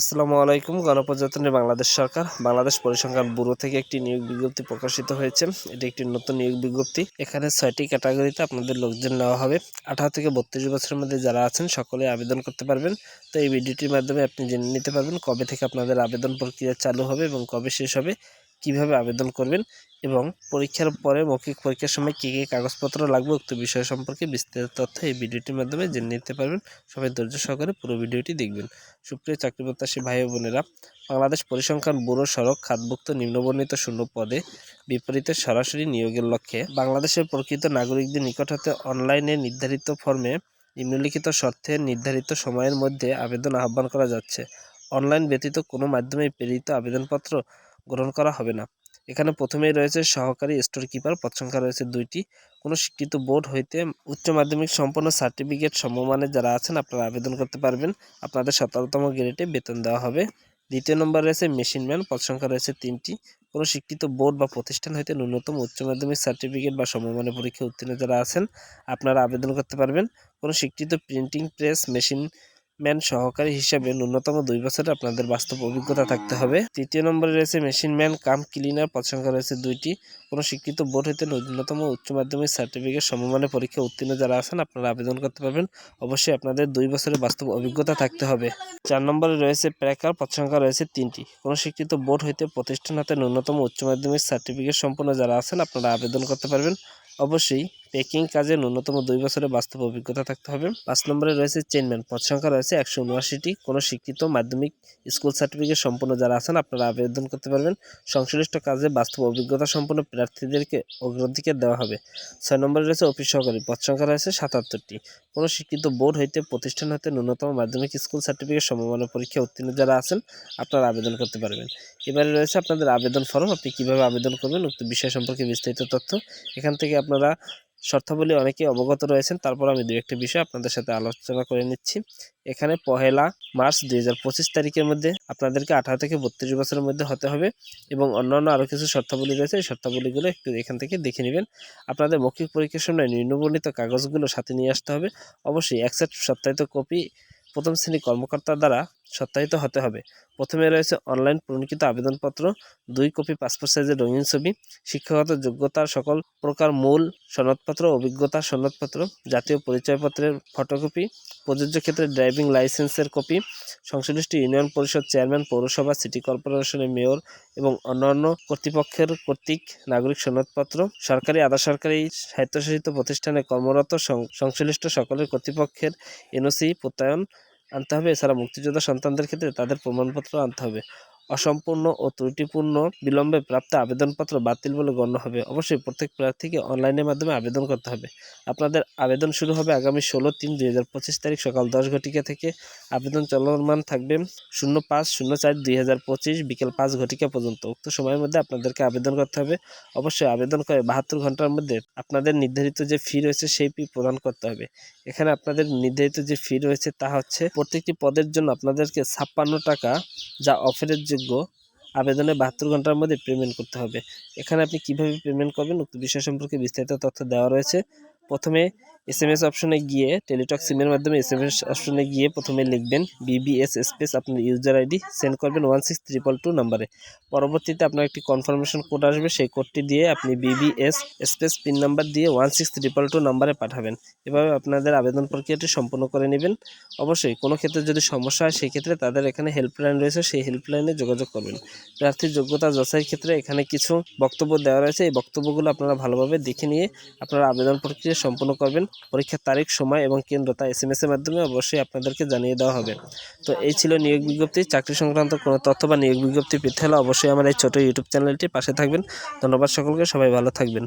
আসসালামু আলাইকুম, গণপ্রজাতন্ত্রী বাংলাদেশ সরকার। বাংলাদেশ পরিসংখ্যান ব্যুরো থেকে একটি নিয়োগ বিজ্ঞপ্তি প্রকাশিত হয়েছে। এটি একটি নতুন নিয়োগ বিজ্ঞপ্তি। এখানে ছয়টি ক্যাটাগরিতে আপনাদের লোকজন নেওয়া হবে। আঠারো থেকে বত্রিশ বছরের মধ্যে যারা আছেন, সকলে আবেদন করতে পারবেন। তো এই ভিডিওটির মাধ্যমে আপনি জেনে নিতে পারবেন কবে থেকে আপনাদের আবেদন প্রক্রিয়া চালু হবে এবং কবে শেষ হবে। কীভাবে আবেদন করবেন এবং পরীক্ষার পরে মৌখিক পরীক্ষার সময় কী কী কাগজপত্র লাগবে, উক্ত বিষয় সম্পর্কে বিস্তারিত তথ্য এই ভিডিওটির মাধ্যমে জেনে নিতে পারবেন। সবাই ধৈর্য সহকারে পুরো ভিডিওটি দেখবেন। সুপ্রিয় চাকরি প্রত্যাশী ভাই বোনেরা, বাংলাদেশ পরিসংখ্যান ব্যুরো সড়ক খাতভুক্ত নিম্নবর্ণিত শূন্য পদে বিপরীতে সরাসরি নিয়োগের লক্ষ্যে বাংলাদেশের প্রকৃত নাগরিকদের নিকট হতে অনলাইনে নির্ধারিত ফর্মে নিম্নলিখিত শর্তে নির্ধারিত সময়ের মধ্যে আবেদন আহ্বান করা যাচ্ছে। অনলাইন ব্যতীত কোনো মাধ্যমে প্রেরিত আবেদনপত্র গ্রহণ করা হবে না। এখানে প্রথমেই রয়েছে সহকারী স্টোর কিপার, পদ সংখ্যা রয়েছে দুইটি। কোনো স্বীকৃত বোর্ড হইতে উচ্চ মাধ্যমিক সম্পন্ন সার্টিফিকেট সমমানে যারা আছেন আপনারা আবেদন করতে পারবেন। আপনাদের সতেরোতম গ্রেডে বেতন দেওয়া হবে। দ্বিতীয় নম্বর রয়েছে মেশিনম্যান পদ সংখ্যা রয়েছে তিনটি। কোনো স্বীকৃত বোর্ড বা প্রতিষ্ঠান হইতে ন্যূনতম উচ্চ মাধ্যমিক সার্টিফিকেট বা সমমানের পরীক্ষা উত্তীর্ণ যারা আছেন, আপনারা আবেদন করতে পারবেন। কোনো স্বীকৃত প্রিন্টিং প্রেস, মেশিন ম্যান সহকারী হিসাবে ন্যূনতম দুই বছরের আপনাদের বাস্তব অভিজ্ঞতা থাকতে হবে। তৃতীয় নম্বরে রয়েছে মেশিন ম্যান, কাম ক্লিনার পদ সংখ্যা রয়েছে দুইটি। কোনো শিক্ষিত বোর্ড হইতে ন্যূনতম উচ্চ মাধ্যমিক সার্টিফিকেট সমমানের পরীক্ষা উত্তীর্ণ যারা আছেন, আপনারা আবেদন করতে পারবেন। অবশ্যই আপনাদের দুই বছরের বাস্তব অভিজ্ঞতা থাকতে হবে। চার নম্বরে রয়েছে প্যাকার পদ সংখ্যা রয়েছে তিনটি। কোনো শিক্ষিত বোর্ড হইতে প্রতিষ্ঠান হাতে ন্যূনতম উচ্চ মাধ্যমিক সার্টিফিকেট সম্পন্ন যারা আছেন, আপনারা আবেদন করতে পারবেন। অবশ্যই পেকিং কাজে ন্যূনতম দুই বছরের বাস্তব অভিজ্ঞতা থাকতে হবে। পাঁচ নম্বরে রয়েছে চেনম্যান পদ সংখ্যা রয়েছে একশো উনআশিটি। কোনো শিক্ষিত মাধ্যমিক স্কুল সার্টিফিকেট সম্পন্ন যারা আছেন, আপনারা আবেদন করতে পারবেন। সংশ্লিষ্ট কাজে বাস্তব অভিজ্ঞতা সম্পন্ন প্রার্থীদেরকে অগ্রাধিকার দেওয়া হবে। ছয় নম্বরে রয়েছে অফিস সহকারী। পদ সংখ্যা রয়েছে সাতাত্তরটি। কোনো শিক্ষিত বোর্ড হইতে, প্রতিষ্ঠান হতে ন্যূনতম মাধ্যমিক স্কুল সার্টিফিকেট সমমানের পরীক্ষা উত্তীর্ণ যারা আছেন, আপনারা আবেদন করতে পারবেন। এবারে রয়েছে আপনাদের আবেদন ফর্ম। আপনি কীভাবে আবেদন করবেন, উক্ত বিষয় সম্পর্কে বিস্তারিত তথ্য এখান থেকে আপনারা শর্তাবলী অনেকেই অবগত রয়েছেন। তারপর আমি দু একটা বিষয় আপনাদের সাথে আলোচনা করে নিচ্ছি। এখানে পহেলা মার্চ দুই হাজার পঁচিশ তারিখের মধ্যে আপনাদেরকে আঠারো থেকে বত্রিশ বছরের মধ্যে হতে হবে এবং অন্যান্য আরও কিছু শর্তাবলী রয়েছে। এই শর্তাবলীগুলো একটু এখান থেকে দেখে নেবেন। আপনাদের মৌখিক পরীক্ষার সময় নিম্নবর্ণিত কাগজগুলো সাথে নিয়ে আসতে হবে। অবশ্যই একসেট সত্যায়িত কপি প্রথম শ্রেণি কর্মকর্তার দ্বারা সত্যায়িত হতে হবে। প্রথমে রয়েছে অনলাইন প্রণীকৃত আবেদনপত্র, দুই কপি পাসপোর্ট সাইজের রঙিন ছবি, শিক্ষাগত যোগ্যতার সকল প্রকার মূল সনদপত্র অভিজ্ঞতা সনদপত্র, জাতীয় পরিচয়পত্রের ফটোকপি, প্রযোজ্য ক্ষেত্রে ড্রাইভিং লাইসেন্সের কপি, সংশ্লিষ্ট ইউনিয়ন পরিষদ চেয়ারম্যান, পৌরসভা, সিটি কর্পোরেশনের মেয়র এবং অন্যান্য কর্তৃপক্ষের কর্তৃক নাগরিক সনদপত্র, সরকারি আধা সরকারি স্বায়ত্তশাসিত প্রতিষ্ঠানে কর্মরত সংশ্লিষ্ট সকলের কর্তৃপক্ষের এনওসি প্রত্যয়ন আনতে হবে। এছাড়া মুক্তিযোদ্ধা সন্তানদের ক্ষেত্রে তাদের প্রমাণপত্র আনতে হবে। অসম্পূর্ণ ও ত্রুটিপূর্ণ বিলম্বে প্রাপ্ত আবেদনপত্র বাতিল বলে গণ্য হবে। অবশ্যই প্রত্যেক প্রার্থীকে অনলাইনের মাধ্যমে আবেদন করতে হবে। আপনাদের আবেদন শুরু হবে আগামী ষোলো তিন দুই হাজার পঁচিশ তারিখ সকাল দশ ঘটিকা থেকে। আবেদন চলমান থাকবে শূন্য পাঁচ, শূন্য চার, দুই হাজার পঁচিশ বিকেল পাঁচ ঘটিকা পর্যন্ত। উক্ত সময়ের মধ্যে আপনাদেরকে আবেদন করতে হবে। অবশ্যই আবেদন করে বাহাত্তর ঘণ্টার মধ্যে আপনাদের নির্ধারিত যে ফি রয়েছে সেই ফি প্রদান করতে হবে। এখানে আপনাদের নির্ধারিত যে ফি রয়েছে তা হচ্ছে প্রত্যেকটি পদের জন্য আপনাদেরকে ছাপ্পান্ন টাকা যা অফারের যোগ্য আবেদনে বাহাত্তর ঘণ্টার মধ্যে পেমেন্ট করতে হবে। এখানে আপনি কীভাবে পেমেন্ট করবেন, উক্ত বিষয় সম্পর্কে বিস্তারিত তথ্য দেওয়া রয়েছে। প্রথমে এস এম এস অপশনে গিয়ে টেলিটক সিমের মাধ্যমে এস এম এস অপশনে গিয়ে প্রথমে লিখবেন বিবিএস স্পেস আপনার ইউজার আইডি সেন্ড করবেন ওয়ান সিক্স ট্রিপল টু নাম্বারে পরবর্তীতে আপনার একটি কনফার্মেশন কোড আসবে, সেই কোডটি দিয়ে আপনি বিবিএস স্পেস পিন নাম্বার দিয়ে ওয়ান সিক্স ট্রিপল টু নাম্বারে পাঠাবেন। এভাবে আপনাদের আবেদন প্রক্রিয়াটি সম্পূর্ণ করে নেবেন। অবশ্যই কোনো ক্ষেত্রে যদি সমস্যা হয়, সেই ক্ষেত্রে তাদের এখানে হেল্পলাইন রয়েছে, সেই হেল্পলাইনে যোগাযোগ করবেন। প্রার্থীর যোগ্যতা যাচাইয়ের ক্ষেত্রে এখানে কিছু বক্তব্য দেওয়া রয়েছে। এই বক্তব্যগুলো আপনারা ভালোভাবে দেখে নিয়ে আপনারা আবেদন প্রক্রিয়া সম্পূর্ণ করবেন। পরীক্ষার তারিখ, সময় এবং কেন্দ্র তা এস এম এর মাধ্যমে অবশ্যই আপনাদেরকে জানিয়ে দেওয়া হবে। তো এই ছিল নিয়োগ বিজ্ঞপ্তি। চাকরি সংক্রান্ত কোনো তথ্য বা নিয়োগ বিজ্ঞপ্তি পেতে হলে অবশ্যই আমার এই ছোটো ইউটিউব চ্যানেলটি পাশে থাকবেন। ধন্যবাদ সকলকে। সবাই ভালো থাকবেন।